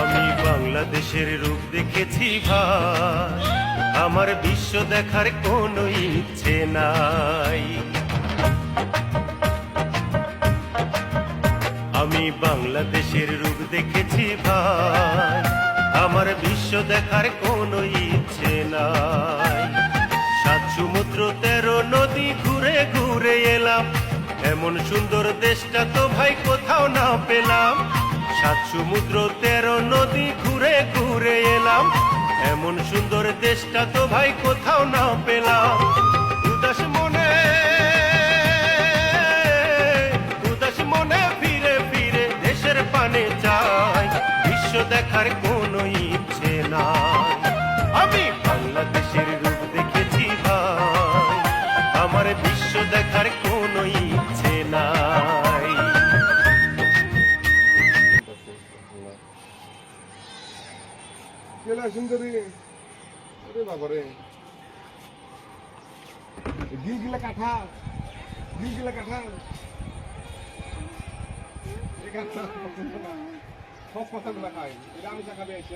আমি বাংলাদেশের রূপ দেখেছি ভাই। আমার বিশ্ব দেখার কোনো ইচ্ছে নাই। আমি বাংলাদেশের রূপ দেখেছি ভাই। আমার বিশ্ব দেখার কোনো ইচ্ছে নাই। সাত সমুদ্র, তেরো নদী, ঘুরে ঘুরে এলাম। এমন সুন্দর দেশটা তো ভাই কোথাও না পেলাম। সাত সমুদ্র, তেরো নদী, ঘুরে ঘুরে এলাম। এমন সুন্দর দেশটা তো ভাই কোথাও না পেলাম। উদাস মনে উদাস মনে ফিরে ফিরে দেশের পানে যাই বিশ্ব দেখার কোনো ইচ্ছে নাই। আমি বাংলাদেশের রূপ দেখেছি ভাই। আমার বিশ্ব দেখার কেলা সুন্দরী। ওরে বাবারে। দিল গিলা কাঠা দিল গিলা কাঠা সব কথা গুলা খাই এটা আমি টাকা পেয়েছি